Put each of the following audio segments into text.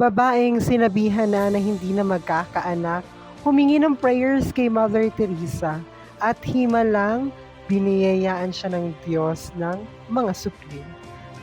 babaeng sinabihan na na hindi na magkakaanak, humingi ng prayers kay Mother Teresa at himalang biniyayaan siya ng Diyos ng mga supli.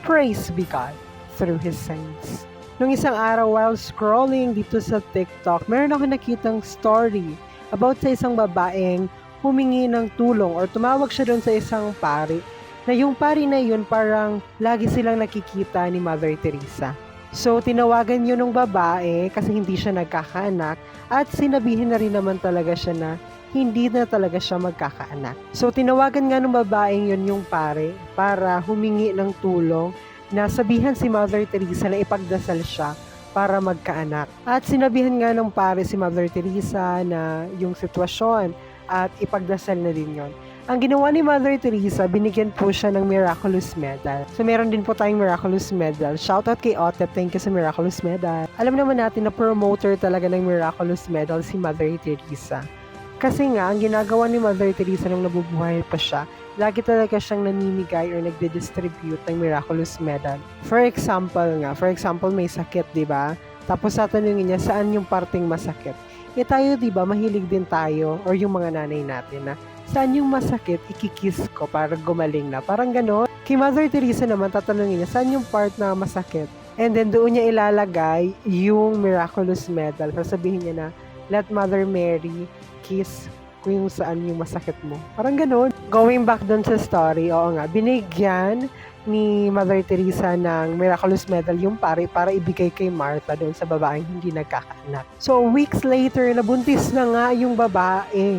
Praise be God through His saints. Nung isang araw while scrolling dito sa TikTok, meron ako nakitang story about sa isang babaeng humingi ng tulong or tumawag siya doon sa isang pari na yung pari na yun parang lagi silang nakikita ni Mother Teresa. So, tinawagan yun ng babae kasi hindi siya nagkakaanak at sinabihin na rin naman talaga siya na hindi na talaga siya magkakaanak. So, tinawagan nga ng babaeng yun yung pare para humingi ng tulong na sabihan si Mother Teresa na ipagdasal siya para magkaanak. At sinabihan nga ng pare si Mother Teresa na yung sitwasyon at ipagdasal na din yon. Ang ginawa ni Mother Teresa, binigyan po siya ng Miraculous Medal. So meron din po tayong Miraculous Medal. Shoutout kay Otep, thank you sa Miraculous Medal. Alam naman natin na promoter talaga ng Miraculous Medal si Mother Teresa. Kasi nga, ang ginagawa ni Mother Teresa nung nabubuhay pa siya, lagi talaga siyang namimigay or nagde-distribute ng Miraculous Medal. For example nga, for example may sakit, di ba? Tapos tatanungin niya saan yung parting masakit. Eh tayo, di ba, mahilig din tayo or yung mga nanay natin na saan yung masakit, ikikiss ko para gumaling na. Parang gano'n. Kay Mother Teresa naman, tatanungin niya, saan yung part na masakit? And then doon niya ilalagay yung miraculous medal. Sasabihin niya na, let Mother Mary kiss kung saan yung masakit mo. Parang gano'n. Going back doon sa story, oo nga, binigyan ni Mother Teresa ng miraculous medal yung pare para ibigay kay Martha doon sa babaeng hindi nagkakaanak. So weeks later, nabuntis na nga yung babae.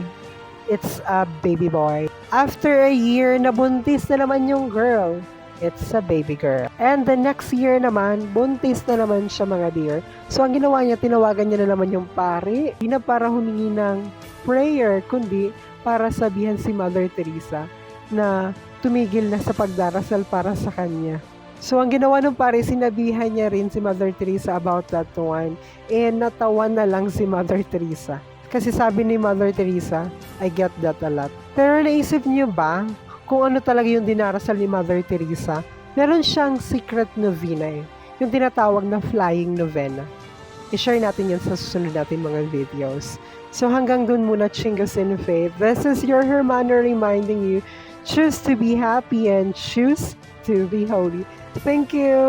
It's a baby boy. After a year, nabuntis na naman yung girl. It's a baby girl. And the next year naman, buntis na naman siya mga dear. So ang ginawa niya, tinawagan niya na naman yung pare. Hindi na para humingi ng prayer, kundi para sabihan si Mother Teresa na tumigil na sa pagdarasal para sa kanya. So, ang ginawa ng pare, sinabihan niya rin si Mother Teresa about that one. And natawa na lang si Mother Teresa. Kasi sabi ni Mother Teresa, I get that a lot. Pero naisip niyo ba kung ano talaga yung dinarasal ni Mother Teresa? Meron siyang secret novena eh. Yung tinatawag na flying novena. I-share natin yan sa susunod natin mga videos. So hanggang dun muna, Chingas in Faith. This is your Hermana reminding you, choose to be happy and choose to be holy. Thank you!